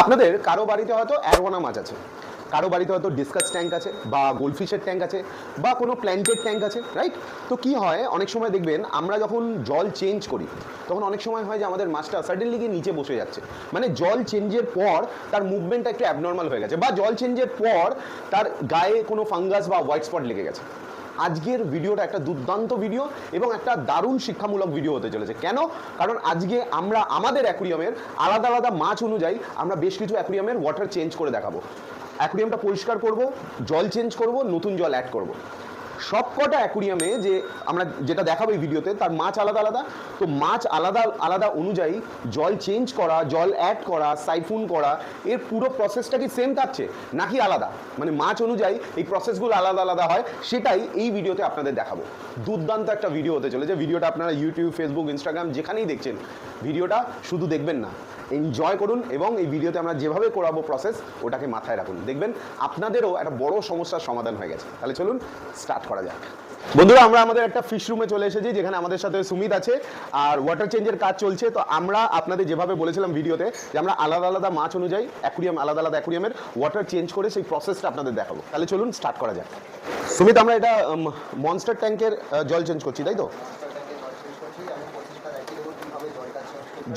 আপনাদের কারও বাড়িতে হয়তো অ্যারোনা মাছ আছে, কারও বাড়িতে হয়তো ডিসকাস ট্যাঙ্ক আছে বা গোল্ডফিশের ট্যাঙ্ক আছে বা কোনো প্ল্যান্টেড ট্যাঙ্ক আছে রাইট তো কি হয়, অনেক সময় দেখবেন আমরা যখন জল চেঞ্জ করি, তখন অনেক সময় হয় যে আমাদের মাছটা সাডেনলি গিয়ে নিচে বসে যাচ্ছে। মানে জল চেঞ্জের পর তার মুভমেন্টটা একটু অ্যাবনর্মাল হয়ে গেছে বা জল চেঞ্জের পর তার গায়ে কোনো ফাঙ্গাস বা হোয়াইট স্পট লেগে গেছে। আজকের ভিডিওটা একটা দুর্দান্ত ভিডিও এবং একটা দারুণ শিক্ষামূলক ভিডিও হতে চলেছে। কেন? কারণ আজকে আমরা আমাদের অ্যাকুরিয়ামের আলাদা আলাদা মাছ অনুযায়ী আমরা বেশ কিছু অ্যাকুরিয়ামের ওয়াটার চেঞ্জ করে দেখাবো। অ্যাকুরিয়ামটা পরিষ্কার করব, জল চেঞ্জ করব, নতুন জল অ্যাড করব। সবকটা অ্যাকুরিয়ামে যে আমরা যেটা দেখাবো এই ভিডিওতে, তার মাছ আলাদা আলাদা। তো মাছ আলাদা আলাদা অনুযায়ী জল চেঞ্জ করা, জল অ্যাড করা সাইফুন করা, এর পুরো প্রসেসটা কি সেম থাকছে নাকি আলাদা? মানে মাছ অনুযায়ী এই প্রসেসগুলো আলাদা আলাদা হয়, সেটাই এই ভিডিওতে আপনাদের দেখাবো। দুর্দান্ত একটা ভিডিও হতে চলেছে। ভিডিওটা আপনারা ইউটিউব ফেসবুক ইনস্টাগ্রাম যেখানেই দেখছেন ভিডিওটা শুধু দেখবেন না। এনজয় করুন এবং এই ভিডিওতে আমরা যেভাবে করাবো প্রসেস ওটাকে মাথায় রাখুন। দেখবেন, আপনাদেরও একটা বড় সমস্যার সমাধান হয়ে গেছে। তাহলে চলুন স্টার্ট করা যাক। বন্ধুরা, আমরা আমাদের একটা ফিশ রুমে চলে এসেছি, যেখানে আমাদের সাথে সুমিত আছে আর ওয়াটার চেঞ্জের কাজ চলছে। তো আমরা আপনাদের যেভাবে বলেছিলাম ভিডিওতে যে আমরা আলাদা আলাদা মাছ অনুযায়ী অ্যাকুরিয়াম আলাদা আলাদা অ্যাকুরিয়ামের ওয়াটার চেঞ্জ করে সেই প্রসেসটা আপনাদের দেখাবো। তাহলে চলুন স্টার্ট করা যাক। সুমিত, আমরা এটা মনস্টার ট্যাঙ্কের জল চেঞ্জ করছি, তাই তো?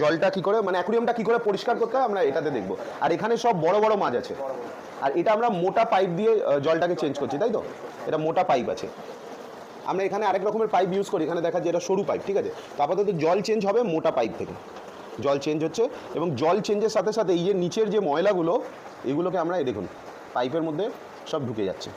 জলটা কি করে মানে অ্যাকুরিয়ামটা কি করে পরিষ্কার করতে হয়, আমরা এটাতে দেখব। আর এখানে সব বড় বড় মাছ আছে। আর এটা আমরা মোটা পাইপ দিয়ে জলটাকে চেঞ্জ করছি, তাই তো? এটা মোটা পাইপ আছে। আমরা এখানে আরেক রকমের পাইপ ইউজ করি, এখানে দেখা যায় এটা সরু পাইপ, ঠিক আছে? তো আপাতত জল চেঞ্জ হবে মোটা পাইপ থেকে। জল চেঞ্জ হচ্ছে এবং জল চেঞ্জের সাথে সাথে এই যে নিচের যে ময়লাগুলো, এগুলোকে আমরা দেখুন, পাইপের মধ্যে সব ঢুকে যাচ্ছে।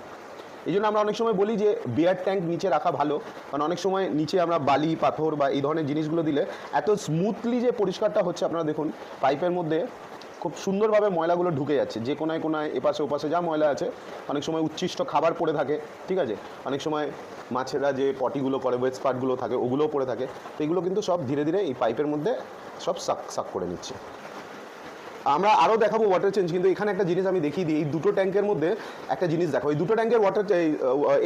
এই জন্য আমরা অনেক সময় বলি যে বিয়ার ট্যাঙ্ক নিচে রাখা ভালো, কারণ অনেক সময় নিচে আমরা বালি, পাথর বা এই ধরনের জিনিসগুলো দিলে এত স্মুথলি যে পরিষ্কারটা হচ্ছে, আপনারা দেখুন, পাইপের মধ্যে খুব সুন্দরভাবে ময়লাগুলো ঢুকে যাচ্ছে। যে কোনায় কোনায়, এপাশে ওপাশে যা ময়লা আছে, অনেক সময় উচ্ছিষ্ট খাবার পড়ে থাকে, ঠিক আছে? অনেক সময় মাছেরা যে পটিগুলো করে ওয়েস্ট পার্টগুলো থাকে, ওগুলোও পড়ে থাকে। তো এগুলো কিন্তু সব ধীরে ধীরে এই পাইপের মধ্যে সব সাক সাক করে নিচ্ছে। আমরা আরও দেখাবো ওয়াটার চেঞ্জ কিন্তু এখানে একটা জিনিস আমি দেখিয়ে দিই। এই দুটো ট্যাঙ্কের মধ্যে একটা জিনিস দেখো, এই দুটো ট্যাঙ্কের ওয়াটার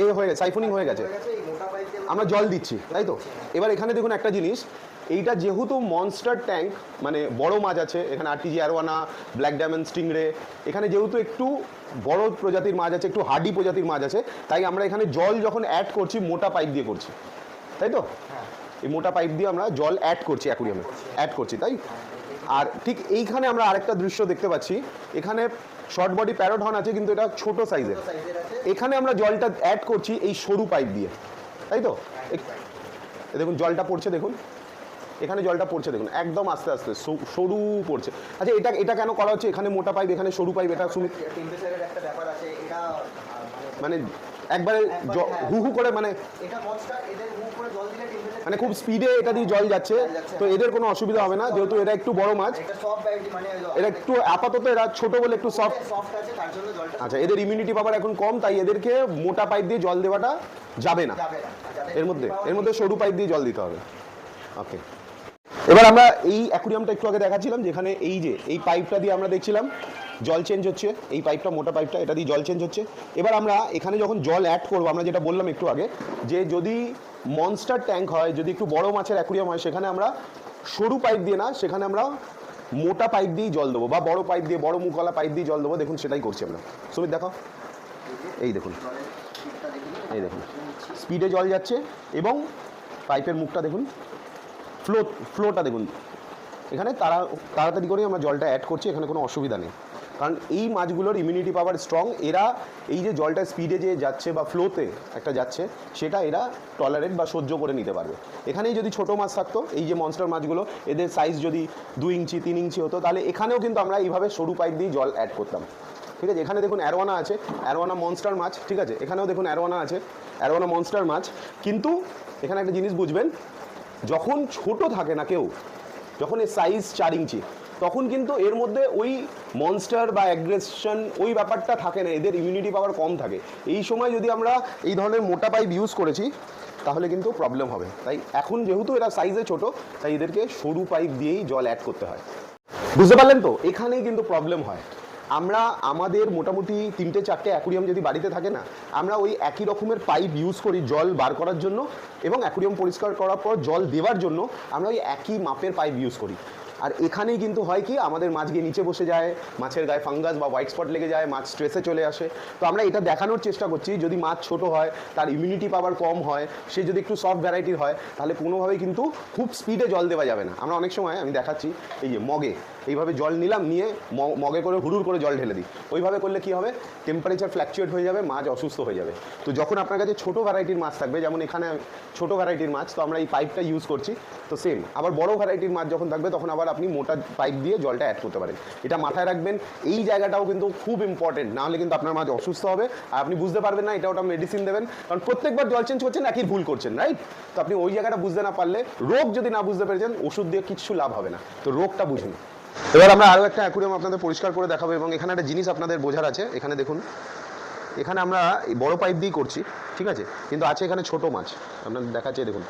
এ হয়ে গেছে সাইফোনিং হয়ে গেছে। আমরা জল দিচ্ছি, তাই তো? এবার এখানে দেখুন একটা জিনিস এইটা যেহেতু মনস্টার ট্যাঙ্ক মানে বড় মাছ আছে এখানে RTG arowana black diamond stingray এখানে যেহেতু একটু বড় প্রজাতির মাছ আছে একটু হার্ডি প্রজাতির মাছ আছে তাই আমরা এখানে জল যখন অ্যাড করছি মোটা পাইপ দিয়ে করছি। তাই তো? এই মোটা পাইপ দিয়ে আমরা জল অ্যাড করছি অ্যাকুরিয়ামে অ্যাড করছি তাই? আর ঠিক এইখানে আমরা আরেকটা দৃশ্য দেখতে পাচ্ছি এখানে শর্ট বডি প্যারোট হর্ন আছে কিন্তু এটা ছোট সাইজের এখানে আমরা জলটা অ্যাড করছি এই সরু পাইপ দিয়ে তাই তো? দেখুন জলটা পড়ছে দেখুন। এখানে জলটা পড়ছে দেখুন একদম আস্তে আস্তে সরু পড়ছে। আচ্ছা এটা এটা কেন করা হচ্ছে? এখানে মোটা পাইপ এখানে সরু পাইপ এটা সুমিত টেম্পারেচারের একটা ব্যাপার আছে এটা মানে একবারে জ- হু হু করে মানে এটা মানে খুব স্পিডে এটা দিয়ে জল যাচ্ছে তো এদের কোনো অসুবিধা হবে না যেহেতু এরা একটু বড় মাছ। এটা মানে এরা একটু আপাতত এরা ছোট বলে একটু সফট আচ্ছা এদের ইমিউনিটি পাওয়ার এখন কম তাই এদেরকে মোটা পাইপ দিয়ে জল দেওয়াটা যাবে না। যাতে এর মধ্যে এর মধ্যে সরু পাইপ দিয়ে জল দিতে হবে। ওকে এবার আমরা এই অ্যাকুরিয়ামটা একটু আগে দেখাচ্ছিলাম, যেখানে এই যে, এই পাইপটা দিয়ে আমরা দেখছিলাম, জল চেঞ্জ হচ্ছে। এই পাইপটা মোটা পাইপটা এটা দিয়ে জল চেঞ্জ হচ্ছে। এবার আমরা এখানে যখন জল অ্যাড করব, আমরা যেটা বললাম একটু আগে, যে যদি মনস্টার ট্যাঙ্ক হয়, যদি একটু বড় মাছের অ্যাকুরিয়াম হয়, সেখানে আমরা সরু পাইপ দিয়ে না, সেখানে আমরা মোটা পাইপ দিয়েই জল দেবো, বা বড় পাইপ দিয়ে, বড় মুখওয়ালা পাইপ দিয়ে জল দেবো। দেখুন, সেটাই করছি আমরা। সুমিত দেখো এই দেখুন। এই দেখুন। স্পিডে জল যাচ্ছে, এবং পাইপের মুখটা দেখুন। ফ্লো ফ্লোটা দেখুন। এখানে তারা, তাড়াতাড়ি করে আমরা জলটা অ্যাড করছি, এখানে কোনো অসুবিধা নেই। কারণ এই মাছগুলোর ইমিউনিটি পাওয়ার স্ট্রং এরা এই যে জলটা স্পিডে যে যাচ্ছে বা ফ্লোতে একটা যাচ্ছে, সেটা এরা টলারেট বা সহ্য করে নিতে পারবে। এখানেই যদি ছোট মাছ থাকতো, এই যে মনস্টার মাছগুলো, এদের সাইজ যদি দু ইঞ্চি, তিন ইঞ্চি হতো, তাহলে এখানেও কিন্তু আমরা এইভাবে সরু পাইপ দিয়ে জল অ্যাড করতাম। ঠিক আছে? এখানে দেখুন অ্যারোয়ানা আছে। অ্যারোয়ানা মনস্টার মাছ, ঠিক আছে? এখানেও দেখুন অ্যারোয়ানা আছে। অ্যারোয়ানা মনস্টার মাছ। কিন্তু এখানে একটা জিনিস বুঝবেন যখন ছোট থাকে না কেউ, যখন এর সাইজ চার ইঞ্চি, তখন কিন্তু এর মধ্যে ওই মনস্টার বা অ্যাগ্রেশন ওই ব্যাপারটা থাকে না, এদের ইমিউনিটি পাওয়ার কম থাকে। এই সময় যদি আমরা এই ধরনের মোটা পাইপ ইউজ করেছি, তাহলে কিন্তু প্রবলেম হবে। তাই এখন যেহেতু এরা সাইজে ছোট, তাই এদেরকে সরু পাইপ দিয়েই জল অ্যাড করতে হয়। বুঝতে পারলেন তো? এখানেই কিন্তু প্রবলেম হয়। আমরা আমাদের মোটামুটি তিনটে, চারটে অ্যাকুরিয়াম যদি বাড়িতে থাকে না, আমরা ওই একই রকমের পাইপ ইউজ করি জল বার করার জন্য এবং অ্যাকুরিয়াম পরিষ্কার করার পর জল দেওয়ার জন্য আমরা ওই একই মাপের পাইপ ইউজ করি। আর এখানেই কিন্তু হয় কি, আমাদের মাছ গিয়ে নিচে বসে যায়, মাছের গায়ে ফাঙ্গাস বা হোয়াইট স্পট লেগে যায়, মাছ স্ট্রেসে চলে আসে। তো আমরা এটা দেখানোর চেষ্টা করছি, যদি মাছ ছোট হয়, তার ইমিউনিটি পাওয়ার কম হয়, সে যদি একটু সফট ভ্যারাইটির হয়, তাহলে কোনোভাবেই কিন্তু খুব স্পিডে জল দেওয়া যাবে না। আমরা অনেক সময়, আমি দেখাচ্ছি, এই যে মগে এইভাবে জল নিলাম, নিয়ে মগে করে হুড়ুর করে জল ঢেলে দিই। ওইভাবে করলে কি হবে? টেম্পারেচার ফ্ল্যাকচুয়েট হয়ে যাবে, মাছ অসুস্থ হয়ে যাবে। তো যখন আপনার কাছে ছোটো ভ্যারাইটির মাছ থাকবে, যেমন এখানে ছোটো ভ্যারাইটির মাছ, তো আমরা এই পাইপটা ইউজ করছি, তো সেম আবার বড় ভ্যারাইটির মাছ যখন থাকবে, তখন আবার আপনি মোটা পাইপ দিয়ে জলটা অ্যাড করতে পারেন। এটা মাথায় রাখবেন, এই জায়গাটাও কিন্তু খুব ইম্পর্টেন্ট নাহলে কিন্তু আপনার মাছ অসুস্থ হবে, আর আপনি বুঝতে পারবেন না, এটা ওটা মেডিসিন দেবেন। কারণ প্রত্যেকবার জল চেঞ্জ করছেন, একই ভুল করছেন রাইট তো আপনি ওই জায়গাটা বুঝতে না পারলে, রোগ যদি না বুঝতে পেরেছেন ওষুধ দিয়ে কিচ্ছু লাভ হবে না। তো রোগটা বুঝুন। এবার আমরা আরও একটা অ্যাকুরিয়াম আপনাদের পরিষ্কার করে দেখাবো এবং এখানে একটা জিনিস আপনাদের বোঝার আছে। এখানে দেখুন, এখানে আমরা বড় পাইপ দিয়েই করছি, ঠিক আছে? কিন্তু আছে এখানে ছোট মাছ। আপনাদের দেখাচ্ছে, দেখুন।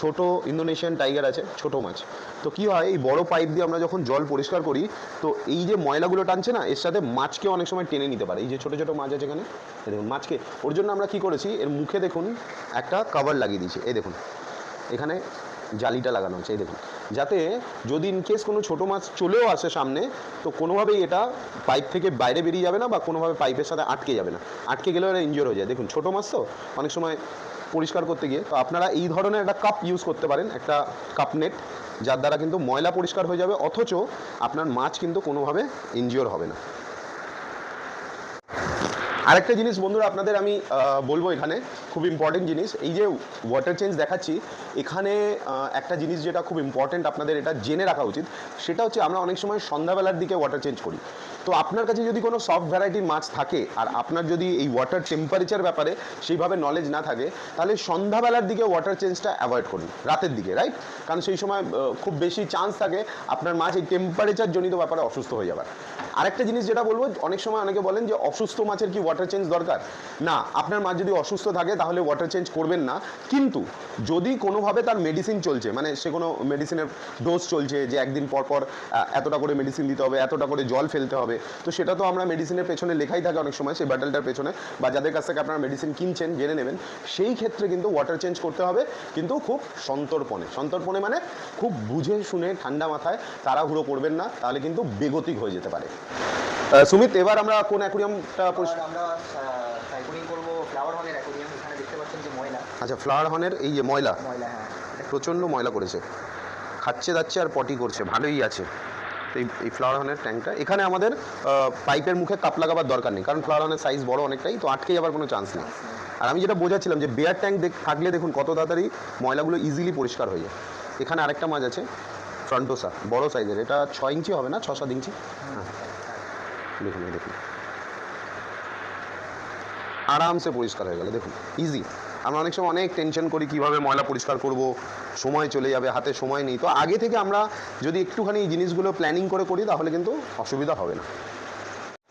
ছোট ইন্দোনেশিয়ান টাইগার আছে, ছোট মাছ। তো কি হয়, এই বড় পাইপ দিয়ে আমরা যখন জল পরিষ্কার করি, তো এই যে ময়লাগুলো টানছে না, এর সাথে মাছকে অনেক সময় টেনে নিতে পারে। এই যে ছোট ছোট মাছ আছে এখানে দেখুন মাছকে। ওর জন্য আমরা কি করেছি, এর মুখে দেখুন একটা কভার লাগিয়ে দিয়েছি। এই দেখুন, এখানে জালিটা লাগানো আছে, এই দেখুন। যাতে যদি ইনকেস কোনো ছোটো মাছ চলেও আসে সামনে, তো কোনোভাবেই এটা পাইপ থেকে বাইরে বেরিয়ে যাবে না বা কোনোভাবে পাইপের সাথে আটকে যাবে না। আটকে গেলেও এটা ইনজিওর হয়ে যায়। দেখুন, ছোটো মাছ তো অনেক সময় পরিষ্কার করতে গিয়ে, তো আপনারা এই ধরনের একটা কাপ ইউজ করতে পারেন, একটা কাপ নেট যার দ্বারা কিন্তু ময়লা পরিষ্কার হয়ে যাবে, অথচ আপনার মাছ কিন্তু কোনোভাবে ইনজিওর হবে না। আরেকটা জিনিস বন্ধুরা আপনাদের আমি বলব এখানে, খুব ইম্পর্টেন্ট জিনিস, এই যে ওয়াটার চেঞ্জ দেখাচ্ছি, এখানে একটা জিনিস যেটা খুব ইম্পর্টেন্ট আপনাদের এটা জেনে রাখা উচিত, সেটা হচ্ছে আমরা অনেক সময় সন্ধ্যাবেলার দিকে ওয়াটার চেঞ্জ করি। তো আপনার কাছে যদি কোনো সফট ভ্যারাইটির মাছ থাকে, আর আপনার যদি এই ওয়াটার টেম্পারেচার ব্যাপারে সেইভাবে নলেজ না থাকে, তাহলে সন্ধ্যাবেলার দিকে ওয়াটার চেঞ্জটা অ্যাভয়েড করুন, রাতের দিকে রাইট কারণ সেই সময় খুব বেশি চান্স থাকে আপনার মাছ এই টেম্পারেচার জনিত ব্যাপারে অসুস্থ হয়ে যাবার। আরেকটা জিনিস যেটা বলব, অনেক সময় অনেকে বলেন যে অসুস্থ মাছের কি ওয়াটার চেঞ্জ দরকার? না, আপনার মাছ যদি অসুস্থ থাকে তাহলে ওয়াটার চেঞ্জ করবেন না। কিন্তু যদি কোনোভাবে তার মেডিসিন চলছে মানে সে কোনো মেডিসিনের ডোজ চলছে যে একদিন পর পর এতটা করে মেডিসিন দিতে হবে, এতটা করে জল ফেলতে হবে, তো সেটা তো আমরা মেডিসিনের পেছনে লেখাই থাকে অনেক সময় সেই ব্যাটেলটার পেছনে, বা যাদের কাছ থেকে আপনারা মেডিসিন কিনছেন, জেনে নেবেন, সেই ক্ষেত্রে কিন্তু ওয়াটার চেঞ্জ করতে হবে, কিন্তু খুব সন্তর্পণে। সন্তর্পণে মানে খুব বুঝে শুনে ঠান্ডা মাথায় তাড়াহুড়ো করবেন না, তাহলে কিন্তু বেগতিক হয়ে যেতে পারে। সুমিত এবার আমরা কোন অ্যাকুরিয়ামটা আমরা সাইক্লিং করব ফ্লাওয়ার হলের অ্যাকোরিয়াম এখানে দেখতে পাচ্ছেন যে ময়লা। আচ্ছা ফ্লাওয়ার হর্নের এই যে ময়লা ময়লা হ্যাঁ। প্রচণ্ড ময়লা করেছে। খাচ্ছে দাচ্ছে আর পটি করছে ভালোই আছে। এই এই ফ্লাওয়ার হর্নের ট্যাঙ্কটা এখানে আমাদের পাইপের মুখে কাপ লাগাবার দরকার নেই কারণ ফ্লাওয়ার হর্নের সাইজ বড় অনেকটাই তো আটকে যাবার কোনো চান্স নেই। আর আমি যেটা বোঝাচ্ছিলাম যে বেয়ার ট্যাঙ্ক দেখ থাকলে দেখুন কত তাড়াতাড়ি ময়লাগুলো ইজিলি পরিষ্কার হয়ে যায়। এখানে আরেকটা মাছ আছে ফ্রন্টোসা বড় সাইজের এটা ছ ইঞ্চি হবে না? ছ সাত ইঞ্চি? হ্যাঁ। দেখুন দেখুন। আরামসে পরিষ্কার হয়ে গেল, দেখুন ইজি আমরা অনেক সময় অনেক টেনশন করি, কীভাবে ময়লা পরিষ্কার করব, সময় চলে যাবে, হাতে সময় নেই। তো আগে থেকে আমরা যদি একটুখানি এই জিনিসগুলো প্ল্যানিং করে করি, তাহলে কিন্তু অসুবিধা হবে না।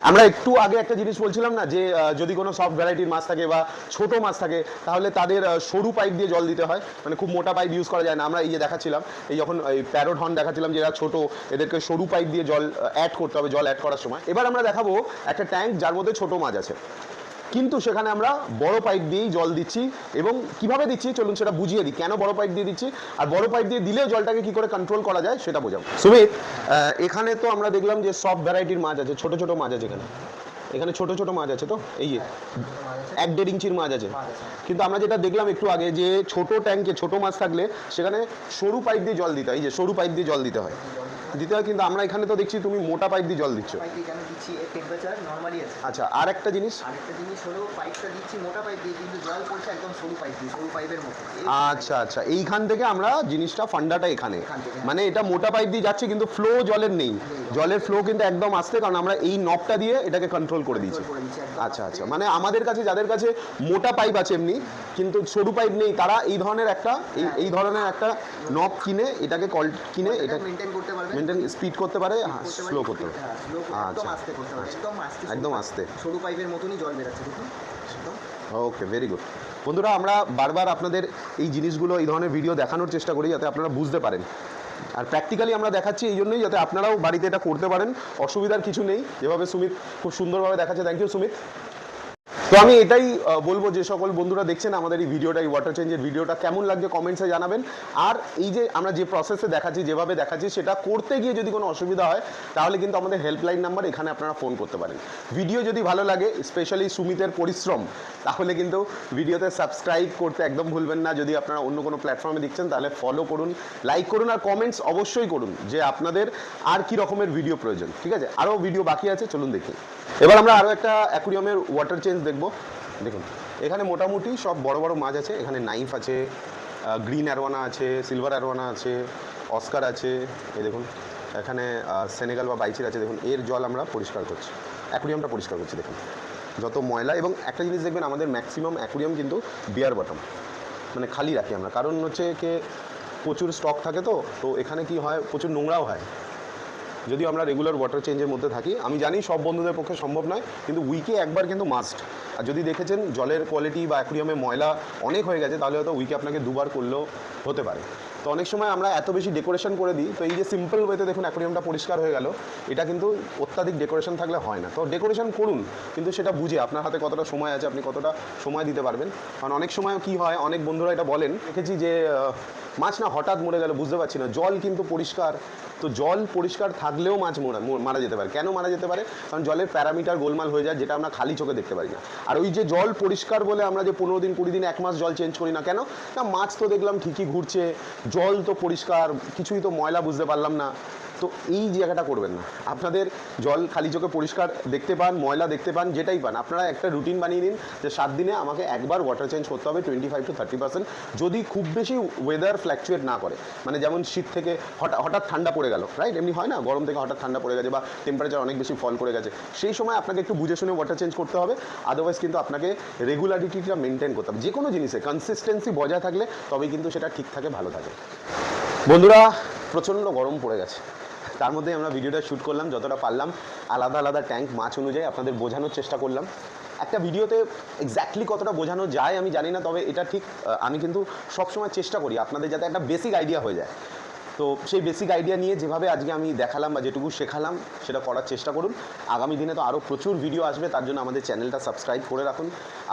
আমরা একটু আগে একটা জিনিস বলছিলাম না যে যদি কোনো সফট ভ্যারাইটির মাছ থাকে বা ছোট মাছ থাকে, তাহলে তাদের সরু পাইপ দিয়ে জল দিতে হয়। মানে খুব মোটা পাইপ ইউজ করা যায় না। আমরা এই যে দেখাচ্ছিলাম, এই যখন, এই প্যারোড হর্ন দেখাচ্ছিলাম যে এরা ছোট, এদেরকে সরু পাইপ দিয়ে জল অ্যাড করতে হবে, জল অ্যাড করার সময়। এবার আমরা দেখাবো একটা ট্যাঙ্ক যার মধ্যে ছোট মাছ আছে। কিন্তু সেখানে আমরা বড় পাইপ দিয়েই জল দিচ্ছি এবং কীভাবে দিচ্ছি চলুন সেটা বুঝিয়ে দিই। কেন বড় পাইপ দিয়ে দিচ্ছি? আর বড় পাইপ দিয়ে দিলেও জলটাকে কি করে কন্ট্রোল করা যায় সেটা বোঝাবো। সুমিত এখানে তো আমরা দেখলাম যে সব ভ্যারাইটির মাছ আছে, ছোট ছোট মাছ আছে এখানে। এখানে ছোট ছোট মাছ আছে তো? এই যে, এক দেড় ইঞ্চির মাছ আছে। কিন্তু আমরা যেটা দেখলাম একটু আগে যে ছোট ট্যাঙ্কে ছোট মাছ থাকলে সেখানে সরু পাইপ দিয়ে জল দিতে হয়, এই যে সরু পাইপ দিয়ে জল দিতে হয়। দিতে হয় কিন্তু আমরা এখানে তো দেখছি তুমি মোটা পাইপ দিয়ে জল দিচ্ছ। পাইপ দিয়ে কেন দিচ্ছি? এর টেম্পারেচার নর্মালি আছে। আচ্ছা আর একটা জিনিস। আরেকটা জিনিস হলো পাইপটা দিচ্ছি মোটা পাইপ দিয়ে কিন্তু জল পড়ছে একদম সরু পাইপ দিয়ে সরু পাইপের মতো। আচ্ছা আচ্ছা এইখান থেকে আমরা জিনিসটা ফান্ডাটা এখানে। মানে এটা মোটা পাইপ দিয়ে যাচ্ছে কিন্তু ফ্লো জলের নেই। জলের ফ্লো কিন্তু একদম আসতে কারণ আমরা এই নবটা দিয়ে এটাকে কন্ট্রোল করে দিয়েছি। দিচ্ছি আচ্ছা আচ্ছা মানে আমাদের কাছে যাদের কাছে মোটা পাইপ আছে এমনি কিন্তু সরু পাইপ নেই তারা এই ধরনের একটা এই এই ধরনের একটা নব কিনে এটাকে কল কিনে এটা মেনটেন করতে পারবে। মেনটেন স্পিড করতে পারে স্লো করতে পারে। হ্যাঁ আচ্ছা। একদম আস্তে সরু পাইপের মতনই জল বেরাচ্ছে দেখুন। ওকে ভেরি গুড বন্ধুরা আমরা বারবার আপনাদের এই জিনিসগুলো এই ধরনের ভিডিও দেখানোর চেষ্টা করি যাতে আপনারা বুঝতে পারেন। আর প্র্যাকটিক্যালি আমরা দেখাচ্ছি এই জন্যই যাতে আপনারাও বাড়িতে এটা করতে পারেন। অসুবিধার কিছু নেই। যেভাবে সুমিত খুব সুন্দরভাবে দেখাচ্ছে থ্যাংক ইউ সুমিত। তো আমি এটাই বলব যে সকল বন্ধুরা দেখছেন আমাদের এই ভিডিওটা, এই ওয়াটার চেঞ্জের ভিডিওটা, কেমন লাগছে কমেন্টসে জানাবেন। আর এই যে আমরা যে প্রসেসে দেখাচ্ছি, যেভাবে দেখাচ্ছি, সেটা করতে গিয়ে যদি কোনো অসুবিধা হয়, তাহলে কিন্তু আমাদের হেল্পলাইন নাম্বার এখানে আপনারা ফোন করতে পারেন। ভিডিও যদি ভালো লাগে স্পেশালি সুমিতের পরিশ্রম, তাহলে কিন্তু ভিডিওতে সাবস্ক্রাইব করতে একদম ভুলবেন না। যদি আপনারা অন্য কোনো প্ল্যাটফর্মে দেখছেন, তাহলে ফলো করুন লাইক করুন আর কমেন্টস অবশ্যই করুন, যে আপনাদের আর কি রকমের ভিডিও প্রয়োজন। ঠিক আছে? আরও ভিডিও বাকি আছে, চলুন দেখি। এবার আমরা আরও একটা অ্যাকুরিয়ামের ওয়াটার চেঞ্জ দেখব। দেখুন, এখানে মোটামুটি সব বড় বড় মাছ আছে। এখানে নাইফ আছে গ্রিন অ্যারোয়ানা আছে সিলভার অ্যারোয়ানা আছে অস্কার আছে। এই দেখুন, এখানে সেনেগাল বা বাইচির আছে। দেখুন, এর জল আমরা পরিষ্কার করছি। অ্যাকুরিয়ামটা পরিষ্কার করছি, দেখুন। যত ময়লা, এবং একটা জিনিস দেখবেন, আমাদের ম্যাক্সিমাম অ্যাকুরিয়াম কিন্তু বিয়ার বটম মানে খালি রাখি আমরা। কারণ হচ্ছে কে, প্রচুর স্টক থাকে তো তো এখানে কি হয়, প্রচুর নোংরাও হয়। যদিও আমরা রেগুলার ওয়াটার চেঞ্জের মধ্যে থাকি, আমি জানি সব বন্ধুদের পক্ষে সম্ভব নয়, কিন্তু উইকে একবার কিন্তু মাস্ট আর যদি দেখেছেন জলের কোয়ালিটি বা অ্যাকুরিয়ামে ময়লা অনেক হয়ে গেছে, তাহলে হয়তো উইকে আপনাকে দুবার করলেও হতে পারে। তো অনেক সময় আমরা এত বেশি ডেকোরেশন করে দিই, তো এই যে সিম্পল ওয়েতে দেখুন অ্যাকুরিয়ামটা পরিষ্কার হয়ে গেল, এটা কিন্তু অত্যাধিক ডেকোরেশন থাকলে হয় না। তো ডেকোরেশন করুন, কিন্তু সেটা বুঝে আপনার হাতে কতটা সময় আছে, আপনি কতটা সময় দিতে পারবেন। কারণ অনেক সময় কি হয়, অনেক বন্ধুরা এটা বলেন, দেখেছি যে মাছ না হঠাৎ মরে গেল, বুঝতে পারছি না। জল কিন্তু পরিষ্কার, তো জল পরিষ্কার থাকলেও মাছ মরা মারা যেতে পারে। কেন মারা যেতে পারে? কারণ জলের প্যারামিটার গোলমাল হয়ে যায়, যেটা আমরা খালি চোখে দেখতে পারি না। আর ওই যে জল পরিষ্কার বলে আমরা যে পনেরো দিন, কুড়ি দিন, এক মাস জল চেঞ্জ করি না কেন? না, মাছ তো দেখলাম ঠিকই ঘুরছে জল তো পরিষ্কার কিছুই তো ময়লা বুঝতে পারলাম না। তো এই জায়গাটা করবেন না। আপনাদের জল খালি চোখে পরিষ্কার দেখতে পান, ময়লা দেখতে পান, যেটাই পান। আপনারা একটা রুটিন বানিয়ে নিন যে সাত দিনে আমাকে একবার ওয়াটার চেঞ্জ করতে হবে twenty five to thirty percent যদি খুব বেশি ওয়েদার ফ্ল্যাকচুয়েট না করে মানে যেমন শীত থেকে হঠাৎ হঠাৎ ঠান্ডা পড়ে গেল রাইট এমনি হয় না? গরম থেকে হঠাৎ ঠান্ডা পড়ে গেছে বা টেম্পারেচার অনেক বেশি ফল করে গেছে। সেই সময় আপনাকে একটু বুঝে শুনে ওয়াটার চেঞ্জ করতে হবে। আদারওয়াইজ কিন্তু আপনাকে রেগুলারিটিটা মেনটেন করতে হবে। যে কোনো জিনিসে কনসিস্টেন্সি বজায় থাকলে তবেই কিন্তু সেটা ঠিক থাকে, ভালো থাকে। বন্ধুরা, প্রচণ্ড গরম পড়ে গেছে। তার মধ্যে আমরা ভিডিওটা শ্যুট করলাম, যতটা পারলাম। আলাদা আলাদা ট্যাঙ্ক মাছ অনুযায়ী আপনাদের বোঝানোর চেষ্টা করলাম। একটা ভিডিওতে এক্স্যাক্টলি কতটা বোঝানো যায় আমি জানি না, তবে এটা ঠিক আমি কিন্তু সবসময় চেষ্টা করি আপনাদের যাতে একটা বেসিক আইডিয়া হয়ে যায়। তো সেই বেসিক আইডিয়া নিয়ে যেভাবে আজকে আমি দেখালাম বা যেটুকু শেখালাম, সেটা করার চেষ্টা করুন। আগামী দিনে তো আরও প্রচুর ভিডিও আসবে, তার জন্য আমাদের চ্যানেলটা সাবস্ক্রাইব করে রাখুন।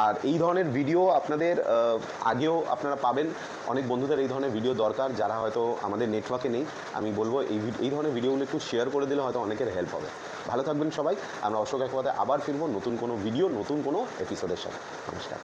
আর এই ধরনের ভিডিও আপনাদের আগেও আপনারা পাবেন। অনেক বন্ধুদের এই ধরনের ভিডিও দরকার, যারা হয়তো আমাদের নেটওয়ার্কে নেই। আমি বলব, এই এই ধরনের ভিডিওগুলো একটু শেয়ার করে দিলে হয়তো অনেকের হেল্প হবে। ভালো থাকবেন সবাই। আমরা অশোক একবারে আবার ফিরবো নতুন কোনো ভিডিও নতুন কোনো এপিসোডের সাথে। নমস্কার।